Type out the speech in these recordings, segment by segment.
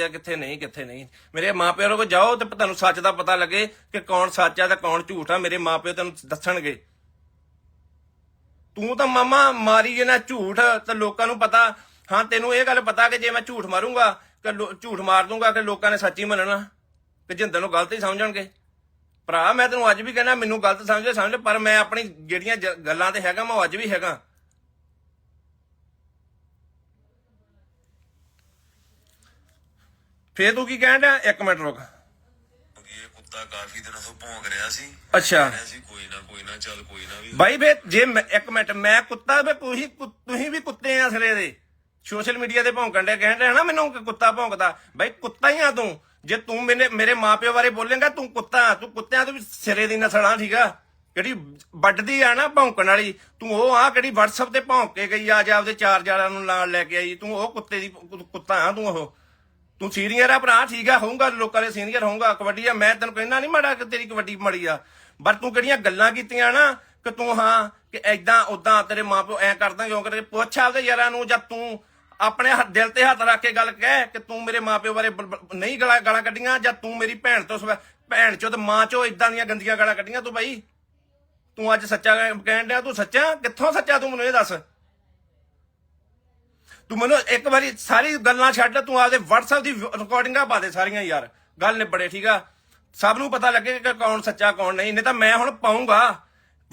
ਆ, ਕਿੱਥੇ ਨਹੀਂ ਕਿੱਥੇ ਨਹੀਂ। ਮੇਰੇ ਮਾਪਿਆਂ ਕੋਲ ਜਾਓ ਤੇ ਤੁਹਾਨੂੰ ਸੱਚ ਦਾ ਪਤਾ ਲੱਗੇ ਕਿ ਕੌਣ ਸੱਚ ਆ ਤੇ ਕੌਣ ਝੂਠ ਆ। ਮੇਰੇ ਮਾਪਿਓ ਤੈਨੂੰ ਦੱਸਣਗੇ। ਤੂੰ ਤਾਂ ਮਾਮਾ ਮਾਰੀ ਜੇ ਨਾ ਝੂਠ, ਤੇ ਲੋਕਾਂ ਨੂੰ ਪਤਾ। ਹਾਂ, ਤੈਨੂੰ ਇਹ ਗੱਲ ਪਤਾ ਕਿ ਜੇ ਮੈਂ ਝੂਠ ਮਾਰੂੰਗਾ, ਕਿ ਝੂਠ ਮਾਰ ਦੂੰਗਾ, ਕਿ ਲੋਕਾਂ ਨੇ ਸੱਚੀ ਮੰਨਣਾ, ਕਿ ਜਿੰਦਰ ਨੂੰ ਗਲਤ ਹੀ ਸਮਝਣਗੇ। ਭਰਾ, ਮੈਂ ਤੈਨੂੰ ਅੱਜ ਵੀ ਕਹਿਣਾ ਮੈਨੂੰ ਗਲਤ ਸਮਝੇ, ਸਮਝ, ਪਰ ਮੈਂ ਆਪਣੀ ਜਿਹੜੀਆਂ ਗੱਲਾਂ ਤੇ ਹੈਗਾ, ਮੈਂ ਉਹ ਅੱਜ ਵੀ ਹੈਗਾ। ਫੇਰ ਤੂੰ ਕੀ ਕਹਿਣ ਡਿਆ? ਇੱਕ ਮਿੰਟ ਰੁਕ। ਇਹ ਕੁੱਤਾ ਕਾਫੀ ਦਿਨਾਂ ਤੋਂ ਭੌਂਕ ਰਿਹਾ ਸੀ। ਅੱਛਾ। ਕਹਿੰਦਾ ਸੀ ਕੋਈ ਨਾ ਕੋਈ ਨਾ ਚੱਲ ਕੋਈ ਨਾ ਵੀ। ਬਾਈ ਫੇ ਜੇ ਮੈਂ- ਇੱਕ ਮਿੰਟ ਮੈਂ ਕੁੱਤਾ ਵੇ ਤੁਸੀਂ ਕੁ- ਤੁਸੀਂ ਵੀ ਕੁੱਤੇ ਆ ਸਿਰੇ ਦੇ। ਸੋਸ਼ਲ ਮੀਡੀਆ ਤੇ ਭੌਂਕਣ ਦੇ ਕਹਿਣ ਨਾ ਮੈਨੂੰ ਕਿ ਕੁੱਤਾ ਭੌਂਕਦਾ। ਬਾਈ ਕੁੱਤਾ ਹੀ ਆ ਤੂੰ। ਜੇ ਤੂੰ ਮੇਰੇ ਮੇਰੇ ਮਾਪਿਓ ਬਾਰੇ ਬੋਲੇਂਗਾ ਤੂੰ ਕੁੱਤਾ ਆ, ਤੂੰ ਕੁੱਤਿਆਂ ਤੋਂ ਵੀ ਸਿਰੇ ਦੀ ਨਸਲ ਆ ਠੀਕ ਆ? ਜਿਹੜੀ ਵੱਡਦੀ ਆ ਨਾ ਭੌਂਕਣ ਵਾਲੀ। ਤੂੰ ਉਹ ਆ ਕਿਹੜੀ WhatsApp ਤੇ ਭੌਂਕ ਕੇ ਗਈ ਆ ਜਾਂ ਆਪਦੇ ਚਾਰ ਜਾਰਾਂ ਨੂੰ ਨਾਲ ਲੈ ਕੇ ਆਈ। ਤੂੰ ਉਹ ਕੁੱਤੇ ਦੀ ਕੁ- ਕੁੱਤਾ ਆ ਤੂੰ ਉਹ। ਤੂੰ ਸੀਨੀਅਰ ਆ ਭਰਾ, ਠੀਕ ਆ, ਹੋਊਗਾ, ਲੋਕਾਂ ਦੇ ਸੀਨੀਅਰ ਹੋਊਗਾ, ਕਬੱਡੀ ਆ, ਮੈਂ ਤੈਨੂੰ ਕਹਿੰਦਾ ਨਹੀਂ ਮਾੜਾ ਕਿ ਤੇਰੀ ਕਬੱਡੀ ਮਾੜੀ ਆ। ਪਰ ਤੂੰ ਕਿਹੜੀਆਂ ਗੱਲਾਂ ਕੀਤੀਆਂ ਨਾ ਕਿ ਤੂੰ ਹਾਂ, ਕਿ ਐਦਾਂ ਉਦਾਂ ਤੇਰੇ ਮਾਪਿਓ ਐ ਕਰਦਾ ਕਿਉਂ ਕਰਦੇ ਪੁੱਛ ਆਪਦੇ ਯਾਰਾਂ ਨੂੰ ਜਾਂ ਤੂੰ ਆਪਣੇ ਹੱਥ ਦਿਲ ਤੇ ਹੱਥ ਰੱਖ ਕੇ ਗੱਲ ਕਹਿ ਕਿ ਤੂੰ ਮੇਰੇ ਮਾਪਿਓ ਬਾਰੇ ਨਹੀਂ ਗਾਲਾਂ ਗਾਲਾਂ ਕੱਢੀਆਂ ਜਾਂ ਤੂੰ ਮੇਰੀ ਭੈਣ ਤੋਂ ਸਵੈ- ਭੈਣ ਚੋਂ ਤੇ ਮਾਂ ਚੋਂ ਇਦਾਂ ਦੀਆਂ ਗੰਦੀਆਂ ਗਾਲਾਂ ਕੱਢੀਆਂ ਤੂੰ ਬਾਈ? ਤੂੰ ਅੱਜ ਸੱਚਾ ਕਹਿਣ ਡਿਆ, ਤੂੰ ਸੱਚਾ? ਕਿੱਥੋਂ ਸੱਚਾ ਤੂੰ ਮੈਨੂੰ ਇਹ ਦੱਸ? ਤੂੰ ਮੈਨੂੰ ਇੱਕ ਵਾਰੀ ਸਾਰੀ ਗੱਲਾਂ ਛੱਡ ਤੂੰ ਆਪਦੇ WhatsApp ਦੀ ਰਿਕਾਰਡਿੰਗਾਂ ਪਾ ਦੇ ਸਾਰੀਆਂ ਯਾਰ। ਗੱਲ ਨਿਬੜੇ, ਠੀਕ ਆ? ਸਭ ਨੂੰ ਪਤਾ ਲੱਗੇ ਕਿ ਕੌਣ ਸੱਚਾ, ਕੌਣ ਨਹੀਂ ਨਹੀਂ ਤਾਂ ਮੈਂ ਹੁਣ ਪਾਉਂਗਾ।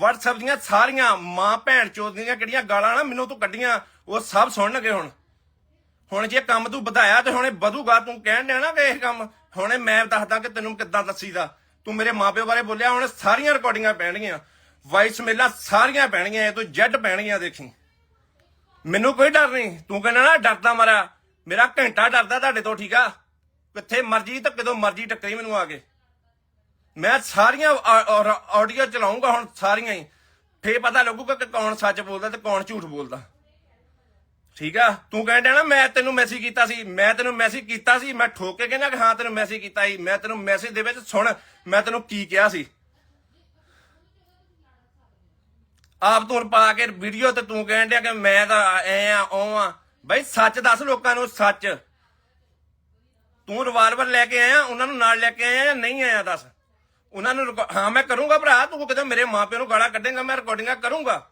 WhatsApp ਦੀਆਂ ਸਾਰੀਆਂ ਮਾਂ ਭੈਣ ਚੋਦ ਦੀਆਂ ਕਿਹੜੀਆਂ ਗਾਲਾਂ ਨਾ ਮੈਨੂੰ ਤੂੰ ਕੱਢੀਆਂ, ਉਹ ਸਭ ਸੁਣਨਗੇ ਹੁਣ। ਹੁਣ ਜੇ ਕੰਮ ਤੂੰ ਵਧਾਇਆ ਤੇ ਹੁਣੇ ਵਧੂਗਾ, ਤੂੰ ਕਹਿਣ ਡਿਆ ਨਾ ਕਿ ਇਹ ਕੰਮ, ਹੁਣੇ ਮੈਂ ਦੱਸਦਾ ਕਿ ਤੈਨੂੰ ਕਿੱਦਾਂ ਦੱਸੀਦਾ। ਤੂੰ ਮੇਰੇ ਮਾਪਿਓ ਬਾਰੇ ਬੋਲਿਆ, ਹੁਣ ਸਾਰੀਆਂ ਰਿਕਾਰਡਿੰਗਾਂ ਪੈਣਗੀਆਂ। ਵਾਈਸ ਮੇਲਾ ਸਾਰੀਆਂ ਪੈਣਗੀਆਂ, ਇਹ ਤੋਂ ਜੈਡ ਪੈਣਗੀਆਂ, ਦੇਖੀ। ਮੈਨੂੰ ਕੋਈ ਡਰ ਨਹੀਂ। ਤੂੰ ਕਹਿੰਦਾ ਨਾ ਡਰਦਾ ਮਾਰਾ ਮੇਰਾ ਘੰਟਾ ਡਰਦਾ ਤੁਹਾਡੇ ਤੋਂ, ਠੀਕ ਆ? ਕਿੱਥੇ ਮਰਜ਼ੀ ਤੇ ਕਦੋਂ ਮਰਜ਼ੀ ਟੱਕਰੀ ਮੈਨੂੰ ਆ ਕੇ। ਮੈਂ ਸਾਰੀਆਂ ਆਡੀਓ ਚਲਾਉਂਗਾ ਹੁਣ ਸਾਰੀਆਂ ਹੀ। ਫੇਰ ਪਤਾ ਲੱਗੂਗਾ ਕਿ ਕੌਣ ਸੱਚ ਬੋਲਦਾ ਤੇ ਕੌਣ ਝੂਠ ਬੋਲਦਾ। ਠੀਕ ਆ? ਤੂੰ ਕਹਿੰਦਾ ਨਾ, ਮੈਂ ਤੈਨੂੰ ਮੈਸੇਜ ਕੀਤਾ ਸੀ। ਮੈਂ ਤੈਨੂੰ ਮੈਸੇਜ ਕੀਤਾ ਸੀ। ਮੈਂ ਠੋਕ ਕੇ ਕਹਿੰਦਾ ਕਿ ਹਾਂ, ਤੈਨੂੰ ਮੈਸੇਜ ਕੀਤਾ ਸੀ। ਮੈਂ ਤੈਨੂੰ ਮੈਸੇਜ ਦੇ ਵਿੱਚ ਸੁਣ। ਮੈਂ ਤੈਨੂੰ ਕੀ ਕਿਹਾ ਸੀ? ਆਪ ਤੂੰ ਪਾ ਕੇ ਵੀਡੀਓ ਤੇ ਤੂੰ ਕਹਿਣ ਡਿਆ ਕਿ ਮੈਂ ਤਾਂ ਐ ਆ ਉਹ ਆ। ਬਈ ਸੱਚ ਦੱਸ ਲੋਕਾਂ ਨੂੰ, ਸੱਚ। ਤੂੰ ਰਿਵਾਲਵਰ ਲੈ ਕੇ ਆਇਆ, ਉਹਨਾਂ ਨੂੰ ਨਾਲ ਲੈ ਕੇ ਆਇਆ ਜਾਂ ਨਹੀਂ ਆਇਆ, ਦੱਸ। ਉਹਨਾਂ ਨੂੰ ਹਾਂ, ਮੈਂ ਕਰੂੰਗਾ ਭਰਾ, ਤੂੰ ਕਿਤੇ ਮੇਰੇ ਮਾਪਿਆਂ ਨੂੰ ਗਾਲਾਂ ਕੱਢੇਗਾ, ਮੈਂ ਰਿਕਾਰਡਿੰਗਾਂ ਕਰੂੰਗਾ।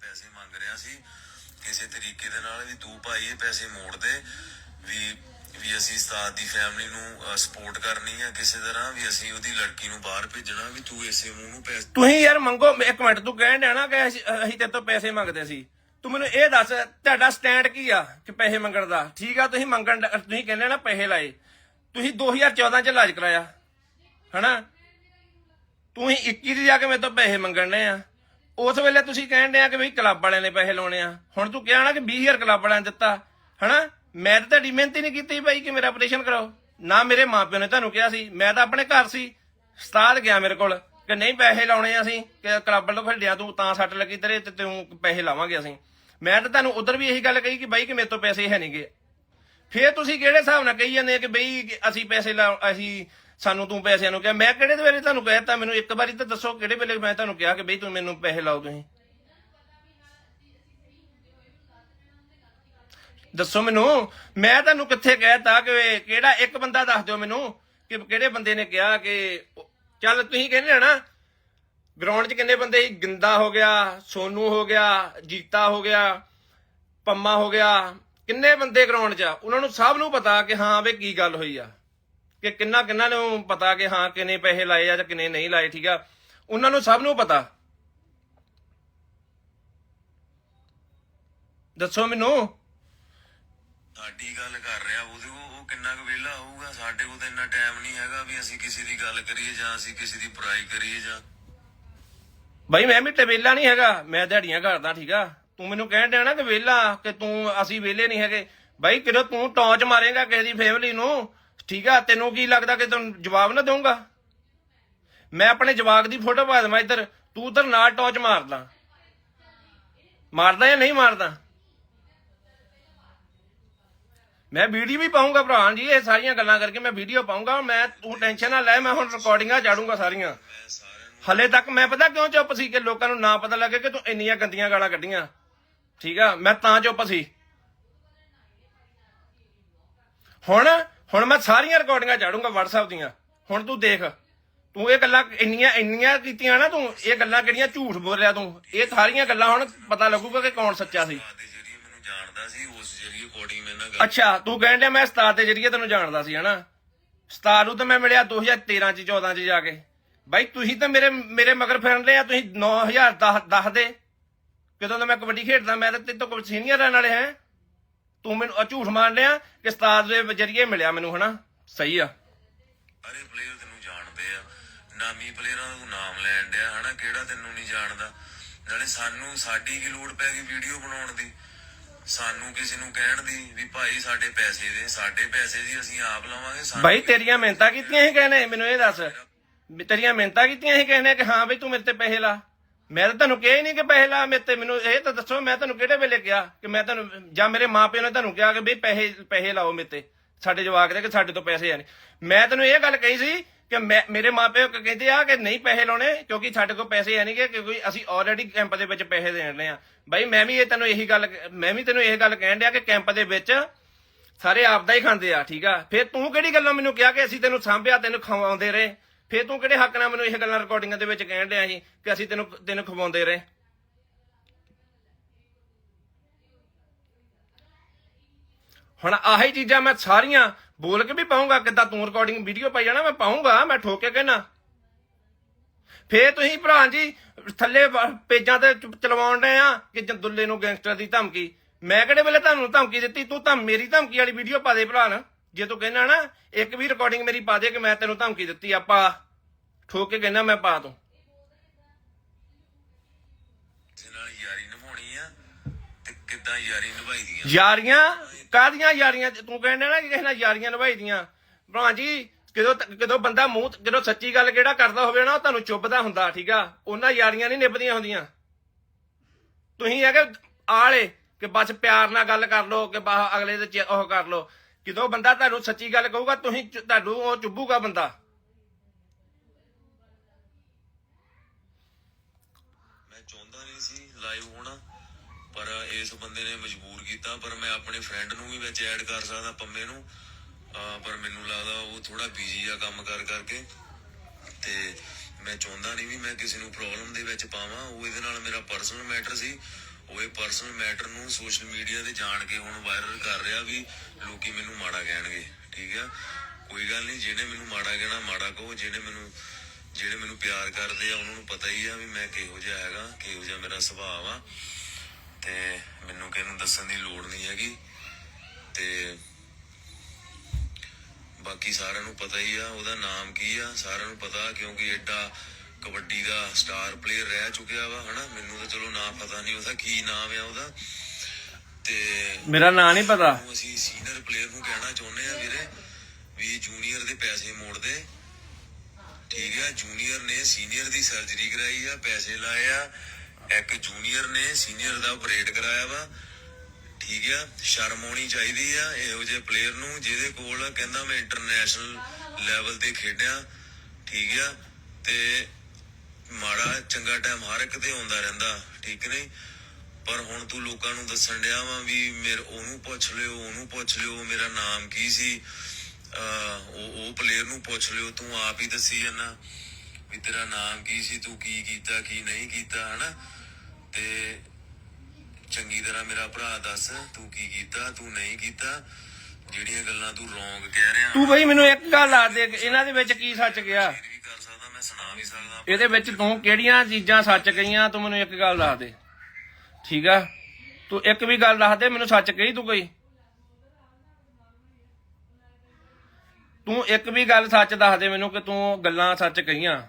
ਪੈਸੇ ਮੰਗ ਰਿਹਾ ਸੀ ਕਿਸੇ ਤਰੀਕੇ ਦੇ ਨਾਲ ਵੀ ਤੂੰ ਭਾਈ ਇਹ ਪੈਸੇ ਮੋੜ ਦੇ, ਵੀ ਵੀ ਅਸੀਂ ਉਸਤਾਦ ਦੀ ਫੈਮਿਲੀ ਨੂੰ ਸਪੋਰਟ ਕਰਨੀ ਹੈ ਕਿਸੇ ਤਰ੍ਹਾਂ, ਵੀ ਅਸੀਂ ਉਹਦੀ ਲੜਕੀ ਨੂੰ ਬਾਹਰ ਭੇਜਣਾ, ਵੀ ਤੂੰ ਇਸੇ ਮੂੰਹ ਨੂੰ ਪੈਸੇ ਤੁਸੀਂ ਯਾਰ ਮੰਗੋ ਇੱਕ ਮਿੰਟ, ਤੂੰ ਕਹਿਣ ਡਿਆ ਨਾ ਕਿ ਅਸੀਂ ਅਸੀਂ ਤੇਰੇ ਤੋਂ ਪੈਸੇ ਮੰਗਦੇ ਸੀ। ਤੂੰ ਮੈਨੂੰ ਇਹ ਦੱਸ, ਤੁਹਾਡਾ ਸਟੈਂਡ ਕੀ ਆ ਕਿ ਪੈਸੇ ਮੰਗਣ ਦਾ? ਠੀਕ ਆ, ਤੁਸੀਂ ਮੰਗਣ ਦਾ- ਤੁਸੀਂ ਕਹਿੰਦੇ ਨਾ ਪੈਸੇ ਲਾਏ। ਤੁਸੀਂ 2014 ਚ ਇਲਾਜ ਕਰਾਇਆ, ਹਨਾ? ਤੁਸੀਂ 21 ਚ ਜਾ ਕੇ ਮੇਰੇ ਤੋਂ ਪੈਸੇ ਮੰਗਣ ਨੇ ਆ। ਉਸ ਵੇਲੇ ਤੁਸੀਂ ਕਹਿਣ ਡਿਆ ਕਿ ਬਈ ਕਲੱਬ ਵਾਲਿਆਂ ਨੇ ਪੈਸੇ ਲਾਉਣੇ ਆ। ਹੁਣ ਤੂੰ ਕਿਹਾ ਨਾ ਕਿ 20000 ਕਲੱਬ ਵਾਲਿਆਂ ਨੇ ਦਿੱਤਾ, ਹਨਾ? ਮੈਂ ਤਾਂ ਤੁਹਾਡੀ ਮਿਹਨਤ ਹੀ ਨਹੀਂ ਕੀਤੀ ਬਾਈ ਕਿ ਮੇਰਾ ਆਪਰੇਸ਼ਨ ਕਰਾਓ। ਨਾ ਮੇਰੇ ਮਾਪਿਓ ਨੇ ਤੁਹਾਨੂੰ ਕਿਹਾ ਸੀ, ਮੈਂ ਤਾਂ ਆਪਣੇ ਘਰ ਸੀ। ਉਸਤਾਦ ਗਿਆ ਮੇਰੇ ਕੋਲ ਕਿ ਨਹੀਂ ਪੈਸੇ ਲਾਉਣੇ ਅਸੀਂ, ਕਿ ਕਲੱਬ ਵੱਲੋਂ ਖੇਡਿਆ ਤੂੰ, ਤਾਂ ਸੱਟ ਲੱਗੀ ਤੇਰੇ ਤੇ ਤੂੰ ਪੈਸੇ ਲਾਵਾਂਗੇ ਅਸੀਂ। ਮੈਂ ਤਾਂ ਤੁਹਾਨੂੰ ਉਧਰ ਵੀ ਇਹੀ ਗੱਲ ਕਹੀ ਕਿ ਬਾਈ ਕਿ ਮੇਰੇ ਤੋਂ ਪੈਸੇ ਹੈ ਨਹੀਂਗੇ ਫੇਰ ਤੁਸੀਂ ਕਿਹੜੇ ਹਿਸਾਬ ਨਾਲ ਕਹੀ ਜਾਂਦੇ ਕਿ ਬਈ ਅਸੀਂ ਪੈਸੇ ਲਾ, ਅਸੀਂ ਸਾਨੂੰ ਤੂੰ ਪੈਸਿਆਂ ਨੂੰ ਕਿਹਾ? ਮੈਂ ਕਿਹੜੇ ਵੇਲੇ ਤੁਹਾਨੂੰ ਕਹਿਤਾ ਮੈਨੂੰ ਇੱਕ ਵਾਰੀ ਤਾਂ ਦੱਸੋ ਕਿਹੜੇ ਵੇਲੇ ਮੈਂ ਤੁਹਾਨੂੰ ਕਿਹਾ ਕਿ ਬਈ ਤੂੰ ਮੈਨੂੰ ਪੈਸੇ ਲਾਓ ਤੁਸੀਂ? ਦੱਸੋ ਮੈਨੂੰ, ਮੈਂ ਤੁਹਾਨੂੰ ਕਿੱਥੇ ਕਹਿਤਾ ਕਿ ਕਿਹੜਾ ਇੱਕ ਬੰਦਾ ਦੱਸ ਦਿਓ ਮੈਨੂੰ ਕਿ ਕਿਹੜੇ ਬੰਦੇ ਨੇ ਕਿਹਾ ਕਿ ਚੱਲ ਤੁਸੀਂ ਕਹਿੰਦੇ ਹੋ ਨਾ ਗਰਾਊਂਡ 'ਚ ਕਿੰਨੇ ਬੰਦੇ ਸੀ? ਗਿੰਦਾ ਹੋ ਗਿਆ, ਸੋਨੂ ਹੋ ਗਿਆ, ਜੀਤਾ ਹੋ ਗਿਆ, ਪੰਮਾ ਹੋ ਗਿਆ, ਕਿੰਨੇ ਬੰਦੇ ਗਰਾਊਂਡ 'ਚ ਆ? ਉਹਨਾਂ ਨੂੰ ਸਭ ਨੂੰ ਪਤਾ ਕਿ ਹਾਂ ਵੇ ਕੀ ਗੱਲ ਹੋਈ ਆ। ਕਿ ਕਿੰਨਾ ਕਿੰਨਾ ਨੂੰ ਪਤਾ ਕਿ ਹਾਂ ਕਿੰਨੇ ਪੈਸੇ ਲਾਏ ਆ ਜਾਂ ਕਿੰਨੇ ਨਹੀਂ ਲਾਏ, ਠੀਕ ਆ? ਉਹਨਾਂ ਨੂੰ ਸਭ ਨੂੰ ਪਤਾ। ਦੱਸੋ ਮੈਨੂੰ। ਸਾਡੀ ਗੱਲ ਕਰ ਰਿਹਾ ਉਹਦੇ ਕੋਲ ਉਹ ਕਿੰਨਾ ਕੁ ਵਿਹਲਾ ਹੋਊਗਾ? ਸਾਡੇ ਕੋਲ ਤਾਂ ਇੰਨਾ ਟਾਈਮ ਨਹੀਂ ਹੈਗਾ ਵੀ ਅਸੀਂ ਕਿਸੇ ਦੀ ਗੱਲ ਕਰੀਏ ਜਾਂ ਅਸੀਂ ਕਿਸੇ ਦੀ ਬੁਰਾਈ ਕਰੀਏ ਜਾਂ। ਬਾਈ, ਮੈਂ ਵੀ ਤੇ ਵਿਹਲਾ ਨਹੀਂ ਹੈਗਾ। ਮੈਂ ਦਿਹਾੜੀਆਂ ਕਰਦਾ ਠੀਕ ਆ? ਤੂੰ ਮੈਨੂੰ ਕਹਿਣ ਡਿਆ ਨਾ ਕਿ ਵਿਹਲਾ ਕਿ ਤੂੰ, ਅਸੀਂ ਵਿਹਲੇ ਨਹੀਂ ਹੈਗੇ। ਬਾਈ ਕਿਦੋਂ ਤੂੰ ਟੌਂਚ ਮਾਰੇਗਾ ਕਿਸੇ ਦੀ ਫੈਮਿਲੀ ਨੂੰ, ਠੀਕ ਆ? ਤੈਨੂੰ ਕੀ ਲੱਗਦਾ ਕਿ ਤੈਨੂੰ ਜਵਾਬ ਨਾ ਦਊਂਗਾ? ਮੈਂ ਆਪਣੇ ਜਵਾਕ ਦੀ ਫੋਟੋ ਪਾ ਦੇਵਾਂ ਇੱਧਰ। ਤੂੰ ਉਧਰ ਨਾਲ ਟੌਂਚ ਮਾਰਦਾ। ਮਾਰਦਾ ਜਾਂ ਨਹੀਂ ਮਾਰਦਾ? ਮੈਂ ਵੀਡੀਓ ਵੀ ਪਾਉਂਗਾ ਭਰਾ, ਜੀ, ਇਹ ਸਾਰੀਆਂ ਗੱਲਾਂ ਕਰਕੇ ਮੈਂ ਵੀਡੀਓ ਪਾਉਂਗਾ। ਮੈਂ, ਤੂੰ ਟੈਨਸ਼ਨ ਨਾ ਲੈ, ਮੈਂ ਹੁਣ ਰਿਕਾਰਡਿੰਗਾਂ ਚਾੜੂੰਗਾ ਸਾਰੀਆਂ। ਹਲੇ ਤੱਕ ਮੈਂ ਪਤਾ ਕਿਉਂ ਚੁੱਪ ਸੀ ਕਿ ਲੋਕਾਂ ਨੂੰ ਨਾ ਪਤਾ ਲੱਗੇ ਕਿ ਤੂੰ ਇੰਨੀਆਂ ਗੰਦੀਆਂ ਗਾਲਾਂ ਕੱਢੀਆਂ। ਠੀਕ ਆ, ਮੈਂ ਤਾਂ ਚੁੱਪ ਸੀ। ਹੁਣ ਹੁਣ ਮੈਂ ਸਾਰੀਆਂ ਰਿਕਾਰਡਿੰਗਾਂ ਚਾੜੂੰਗਾ WhatsApp ਦੀਆਂ। ਹੁਣ ਤੂੰ ਦੇਖ, ਤੂੰ ਇਹ ਗੱਲਾਂ ਇੰਨੀਆਂ ਇੰਨੀਆਂ ਕੀਤੀਆਂ ਨਾ ਤੂੰ, ਇਹ ਗੱਲਾਂ ਕਿਹੜੀਆਂ ਝੂਠ ਬੋਲਿਆ ਤੂੰ? ਇਹ ਸਾਰੀਆਂ ਗੱਲਾਂ ਹੁਣ ਪਤਾ ਲੱਗੂਗਾ ਕਿ ਕੌਣ ਸੱਚਾ ਸੀ। ਮੈਨੂੰ ਜਾਣਦਾ ਸੀ ਕੋਡਿੰਗ ਮੇਰੇ ਨਾਲ ਗੱਲ ਅੱਛਾ ਤੂੰ ਕਹਿਣ ਡਿਆ ਮੈਂ ਉਸਤਾਦ ਦੇ ਜਰੀਏ ਤੈਨੂੰ ਜਾਣਦਾ ਸੀ ਹਨਾ? ਉਸਤਾਦ ਨੂੰ ਤਾਂ ਮੈਂ ਮਿਲਿਆ 2013 ਚ 14 ਚ ਜਾ ਕੇ। ਬਾਈ ਤੁਸੀਂ ਤਾਂ ਮੇਰੇ ਮੇਰੇ ਮਗਰ ਫਿਰਨ ਲਿਆ ਤੁਸੀਂ 9010 ਦੱਸ ਦੇ। ਕਦੋਂ ਦਾ ਮੈਂ ਕਬੱਡੀ ਖੇਡਦਾ ਮੈਂ ਤਾਂ ਤੇਰੇ ਤੋਂ ਕੋਈ ਸੀਨੀਅਰ ਰਹਿਣ ਵਾਲੇ ਹੈ। ਤੂੰ ਮੈਨੂੰ ਝੂਠ ਮਾਰ ਲਿਆ ਕਿ ਉਸਤਾਦ ਦੇ ਜਰੀਏ ਮਿਲਿਆ ਮੈਨੂੰ ਹਨਾ? ਸਹੀ ਆ। ਅਰੇ ਪਲੇਅਰ ਤੈਨੂੰ ਜਾਣਦੇ ਆ। ਨਾਮੀ ਪਲੇਅਰਾਂ ਦਾ ਤੂੰ ਨਾਮ ਲੈਣ ਡਿਆ ਹਨਾ? ਕਿਹੜਾ ਤੈਨੂੰ ਨਹੀਂ ਜਾਣਦਾ? ਨਾਲੇ ਸਾਨੂੰ ਸਾਡੀ ਕੀ ਲੋੜ ਪੈ ਗਈ ਵੀਡੀਓ ਬਣਾਉਣ ਦੀ? ਸਾਨੂੰ ਕਿਸੇ ਨੂੰ ਕਹਿਣ ਦੀ ਵੀ ਭਾਈ ਸਾਡੇ ਪੈਸੇ ਦੇ, ਸਾਡੇ ਪੈਸੇ ਜੀ ਅਸੀਂ ਆਪ ਲਵਾਂਗੇ, ਸਾਨੂੰ ਬਾਈ, ਤੇਰੀਆਂ ਮਿਹਨਤਾਂ ਕੀਤੀਆਂ ਸੀ ਕਹਿੰਦੇ, ਮੈਨੂੰ ਇਹ ਦੱਸ। ਵੀ ਤੇਰੀਆਂ ਮਿਹਨਤਾਂ ਕੀਤੀਆਂ ਸੀ ਕਹਿੰਦੇ ਕਿ ਹਾਂ ਬਈ ਤੂੰ ਮੇਰੇ ਤੇ ਪੈਸੇ ਲਾ। ਮੈਂ ਤਾਂ ਤੁਹਾਨੂੰ ਕਿਹਾ ਹੀ ਨਹੀਂ ਕਿ ਪੈਸੇ ਲਾ, ਮੇਰੇ ਤੇ ਮੈਨੂੰ ਇਹ ਤਾਂ ਦੱਸੋ, ਮੈਂ ਤੁਹਾਨੂੰ ਕਿਹੜੇ ਵੇਲੇ ਕਿਹਾ ਕਿ ਮੈਂ ਤੁਹਾਨੂੰ ਜਾਂ ਮੇਰੇ ਮਾਪਿਆਂ ਨੇ ਤੁਹਾਨੂੰ ਕਿਹਾ ਕਿ ਬਈ ਪੈਸੇ ਪੈਸੇ ਲਾਓ ਮੇਰੇ ਤੇ, ਸਾਡੇ ਜਵਾਕ ਦੇ, ਕਿ ਸਾਡੇ ਤੋਂ ਪੈਸੇ ਆ ਨਹੀਂ। ਮੈਂ ਤੈਨੂੰ ਇਹ ਗੱਲ ਕਹੀ ਸੀ ਕਿ ਮੈਂ, ਮੇਰੇ ਮਾਪਿਓ ਕ- ਕਹਿੰਦੇ ਆ ਕਿ ਨਹੀਂ ਪੈਸੇ ਲਾਉਣੇ, ਕਿਉਂਕਿ ਸਾਡੇ ਕੋਲ ਪੈਸੇ ਹੈ ਨਹੀਂਗੇ ਕਿਉਂਕਿ ਅਸੀਂ ਆਲਰੇਡੀ ਕੈਂਪ ਦੇ ਵਿੱਚ ਪੈਸੇ ਦੇਣ ਰਹੇ ਆ। ਬਾਈ, ਮੈਂ ਵੀ ਇਹ ਤੈਨੂੰ ਇਹੀ ਗੱਲ ਮੈਂ ਵੀ ਤੈਨੂੰ ਇਹ ਗੱਲ ਕਹਿਣ ਡਿਆ ਕਿ ਕੈਂਪ ਦੇ ਵਿੱਚ ਸਾਰੇ ਆਪਦਾ ਹੀ ਖਾਂਦੇ ਆ, ਠੀਕ ਆ? ਫਿਰ ਤੂੰ ਕਿਹੜੀ ਗੱਲੋਂ ਮੈਨੂੰ ਕਿਹਾ ਕਿ ਅਸੀਂ ਤੈਨੂੰ ਸਾਂਭਿਆ, ਤੈਨੂੰ ਖਵਾਉਂਦੇ ਰਹੇ? ਫਿਰ ਤੂੰ ਕਿਹੜੇ ਹੱਕ ਨਾਲ ਮੈਨੂੰ ਇਹ ਗੱਲਾਂ ਰਿਕਾਰਡਿੰਗਾਂ ਦੇ ਵਿੱਚ ਕਹਿਣ ਡਿਆ ਸੀ ਕਿ ਅਸੀਂ ਤੈਨੂੰ ਤੈਨੂੰ ਖਵਾਉਂਦੇ ਰਹੇ? ਹੁਣ ਆਹੀ ਚੀਜ਼ਾਂ ਮੈਂ ਸਾਰੀਆਂ ਬੋਲ ਕੇ ਵੀ ਪਾਉਂਗਾ ਕਿੱਦਾਂ ਤੂੰ ਰਿਕਾਰਡਿੰਗ ਵੀਡੀਓ ਪਾਈ ਜਾਣਾ ਮੈਂ ਪਾਉਂਗਾ ਮੈਂ ਠੋਕ ਕੇ ਕਹਿਣਾ ਫੇਰ ਤੁਸੀਂ ਭਰਾ ਜੀ ਥੱਲੇ ਪੇਜਾਂ ਤੇ ਚਲਵਾਉਣ ਡਏ ਆ ਕਿ ਜੰਦੁੱਲੇ ਨੂੰ ਗੈਂਗਸਟਰ ਦੀ ਧਮਕੀ। ਮੈਂ ਕਿਹੜੇ ਵੇਲੇ ਤੁਹਾਨੂੰ ਧਮਕੀ ਦਿੱਤੀ? ਤੂੰ ਤਾਂ ਮੇਰੀ ਧਮਕੀ ਵਾਲੀ ਵੀਡੀਓ ਪਾ ਦੇ ਭਰਾ ਨਾ। ਜੇ ਤੂੰ ਕਹਿਣਾ ਨਾ ਇੱਕ ਵੀ ਰਿਕਾਰਡਿੰਗ ਮੇਰੀ ਪਾ ਦੇ ਕਿ ਮੈਂ ਤੈਨੂੰ ਧਮਕੀ ਦਿੱਤੀ ਆਪਾਂ ਠੋਕ ਕੇ ਕਹਿਣਾ ਮੈਂ ਪਾ ਦੂੰ। ਕਿਸੇ ਨਾਲ ਯਾਰੀ ਨਿਭਾਉਣੀ ਆ ਤੇ ਕਿੱਦਾਂ ਯਾਰੀ ਨਿਭਾਈਦੀ ਆ ਯਾਰੀਆਂ ਕਾਹਦੀਆਂ ਯਾਰੀਆਂ? ਤੂੰ ਕਹਿੰਦਾ ਨਾ ਕਿ ਕਿਸੇ ਨਾਲ ਯਾਰੀਆਂ ਨਿਭਾਈਦੀਆਂ। ਭਰਾ ਜੀ, ਜਦੋਂ ਜਦੋਂ ਬੰਦਾ ਮੂੰਹ ਜਦੋਂ ਸੱਚੀ ਗੱਲ ਕਿਹੜਾ ਕਰਦਾ ਹੋਵੇ ਨਾ, ਉਹ ਤੁਹਾਨੂੰ ਚੁੱਭਦਾ ਹੁੰਦਾ, ਠੀਕ ਆ? ਉਹਨਾਂ ਯਾਰੀਆਂ ਨਹੀਂ ਨਿਭਦੀਆਂ ਹੁੰਦੀਆਂ। ਤੁਸੀਂ ਹੈਗੇ ਆਲੇ, ਕਿ ਬਸ ਪਿਆਰ ਨਾਲ ਗੱਲ ਕਰ ਲਓ, ਕਿ ਬਸ ਅਗਲੇ ਦੇ ਉਹ ਕਰ ਲਓ। ਜਦੋਂ ਬੰਦਾ ਤੁਹਾਨੂੰ ਸੱਚੀ ਗੱਲ ਕਹੂਗਾ, ਤੁਸੀਂ ਤੁਹਾਨੂੰ ਉਹ ਚੁੱਭੂਗਾ ਬੰਦਾ। ਮੈਂ ਚਾਹੁੰਦਾ ਨਹੀਂ ਸੀ ਲਾਈਵ ਹੋਣਾ। ਪਰ ਇਸ ਬੰਦੇ ਨੇ ਮਜਬੂਰ ਕੀਤਾ, ਪਰ ਮੈਂ ਆਪਣੇ ਫਰੈਂਡ ਨੂੰ ਵੀ ਵਿੱਚ ਐਡ ਕਰ ਸਕਦਾ ਪੰਮੇ ਨੂੰ। ਪਰ ਮੈਨੂੰ ਲੱਗਦਾ ਉਹ ਥੋੜਾ ਬਿਜ਼ੀ ਆ ਕੰਮ ਕਰ ਕਰਕੇ। ਤੇ ਮੈਂ ਚਾਹੁੰਦਾ ਨਹੀਂ ਵੀ ਮੈਂ ਕਿਸੇ ਨੂੰ ਪ੍ਰੋਬਲਮ ਦੇ ਵਿੱਚ ਪਾਵਾਂ। ਉਹ ਇਹਦੇ ਨਾਲ ਮੇਰਾ ਪਰਸਨਲ ਮੈਟਰ ਸੀ। ਉਹ ਇਹ ਪਰਸਨਲ ਮੈਟਰ ਨੂੰ ਸੋਸ਼ਲ ਮੀਡੀਆ ਤੇ ਜਾਣ ਕੇ ਹੁਣ ਵਾਇਰਲ ਕਰ ਰਿਹਾ ਵੀ ਲੋਕੀ ਮੈਨੂੰ ਮਾੜਾ ਕਹਿਣਗੇ। ਠੀਕ ਆ? ਕੋਈ ਗੱਲ ਨਹੀਂ ਜਿਹਨੇ ਮੈਨੂੰ ਮਾੜਾ ਕਹਿਣਾ, ਮਾੜਾ ਕਹੋ। ਜਿਹਨੇ ਮੈਨੂੰ ਜਿਹੜੇ ਮੈਨੂੰ ਪਿਆਰ ਕਰਦੇ ਆ, ਉਹਨਾਂ ਨੂੰ ਪਤਾ ਹੀ ਆ ਵੀ ਮੈਂ ਕਿਹੋ ਜਿਹਾ ਹੈਗਾ, ਕਿਹੋ ਜਿਹਾ ਮੇਰਾ ਸੁਭਾਅ ਆ ਤੇ ਮੈਨੂੰ ਕਿਸੇ ਨੂੰ ਦੱਸਣ ਦੀ ਲੋੜ ਨਹੀਂ ਹੈਗੀ ਤੇ ਬਾਕੀ ਸਾਰਿਆਂ ਨੂੰ ਪਤਾ ਹੀ ਆ ਉਹਦਾ ਨਾਮ ਕੀ ਆ ਸਾਰਿਆਂ ਨੂੰ ਪਤਾ ਕਿਉਂਕਿ ਐਡਾ ਕਬੱਡੀ ਦਾ ਸਟਾਰ ਪਲੇਅਰ ਰਹਿ ਚੁੱਕਿਆ ਵਾ ਹਨਾ? ਮੈਨੂੰ ਤਾਂ ਚਲੋ ਨਾਂ ਪਤਾ ਨਹੀਂ ਉਹਦਾ ਕੀ ਨਾਮ ਆ ਉਹਦਾ। ਤੇ ਮੇਰਾ ਨਾਂ ਨਹੀਂ ਪਤਾ। ਅਸੀਂ ਸੀਨੀਅਰ ਪਲੇਅਰ ਨੂੰ ਕਹਿਣਾ ਚਾਹੁੰਦੇ ਆ ਵੀਰੇ ਵੀ ਜੂਨੀਅਰ ਦੇ ਪੈਸੇ ਮੋੜ ਦੇ ਠੀਕ ਆ ਜੂਨੀਅਰ ਨੇ ਸੀਨੀਅਰ ਦੀ ਸਰਜਰੀ ਕਰਾਈ ਆ ਪੈਸੇ ਲਾਏ ਆ। ਇੱਕ ਜੂਨੀਅਰ ਨੇ ਸੀਨੀਅਰ ਦਾ ਆਪਰੇਟ ਕਰਾਇਆ ਵਾ। ਠੀਕ ਆ, ਸ਼ਰਮ ਆਉਣੀ ਚਾਹੀਦੀ ਆ ਇਹੋ ਜਿਹੇ ਪਲੇਅਰ ਨੂੰ, ਜਿਹਦੇ ਕੋਲ ਕਹਿੰਦਾ ਮੈਂ ਇੰਟਰਨੈਸ਼ਨਲ ਲੈਵਲ ਤੇ ਖੇਡਿਆ। ਠੀਕ ਆ, ਤੇ ਮਾੜਾ ਚੰਗਾ ਟਾਈਮ ਹਰ ਇੱਕ ਤੇ ਆਉਂਦਾ ਰਹਿੰਦਾ, ਠੀਕ ਨਹੀਂ? ਪਰ ਹੁਣ ਤੂੰ ਲੋਕਾਂ ਨੂੰ ਦੱਸਣ ਡਿਆ ਵਾ ਵੀ ਮੇਰੇ, ਉਹਨੂੰ ਪੁੱਛ ਲਿਓ, ਉਹਨੂੰ ਪੁੱਛ ਲਿਓ, ਮੇਰਾ ਨਾਮ ਕੀ ਸੀ? ਅਹ ਉਹ ਉਹ ਪਲੇਅਰ ਨੂੰ ਪੁੱਛ ਲਿਓ, ਤੂੰ ਆਪ ਹੀ ਦੱਸੀ ਜਾਂਦਾ ਵੀ ਤੇਰਾ ਨਾਮ ਕੀ ਸੀ, ਤੂੰ ਕੀ ਕੀਤਾ, ਕੀ ਨਹੀਂ ਕੀਤਾ, ਹਨਾ? ਤੇ ਚੰਗੀ ਤਰ੍ਹਾਂ ਮੇਰਾ ਭਰਾ ਦੱਸ ਤੂੰ ਕੀ ਕੀਤਾ ਤੂੰ ਨਹੀਂ ਕੀਤਾ? ਜਿਹੜੀਆਂ ਗੱਲਾਂ ਤੂੰ ਰੋਂਗ ਕਹਿ ਰਿਹਾ ਤੂੰ ਬਈ ਮੈਨੂੰ ਇੱਕ ਗੱਲ ਦੱਸ ਦੇ ਇਹਨਾਂ ਦੇ ਵਿੱਚ ਕੀ ਸੱਚ ਗਿਆ? ਫਿਰ ਵੀ ਕਰ ਸਕਦਾ ਮੈਂ ਸੁਣਾ ਵੀ ਸਕਦਾ ਇਹਦੇ ਵਿੱਚ ਤੂੰ ਕਿਹੜੀਆਂ ਚੀਜ਼ਾਂ ਸੱਚ ਕਹੀਆਂ ਤੂੰ ਮੈਨੂੰ ਇੱਕ ਗੱਲ ਦੱਸ ਦੇ। ਠੀਕ ਆ? ਤੂੰ ਇੱਕ ਵੀ ਗੱਲ ਦੱਸ ਦੇ ਮੈਨੂੰ ਸੱਚ ਕਹੀ ਤੂੰ ਕੋਈ? ਤੂੰ ਇੱਕ ਵੀ ਗੱਲ ਸੱਚ ਦੱਸ ਦੇ ਮੈਨੂੰ ਕਿ ਤੂੰ ਗੱਲਾਂ ਸੱਚ ਕਹੀਆਂ।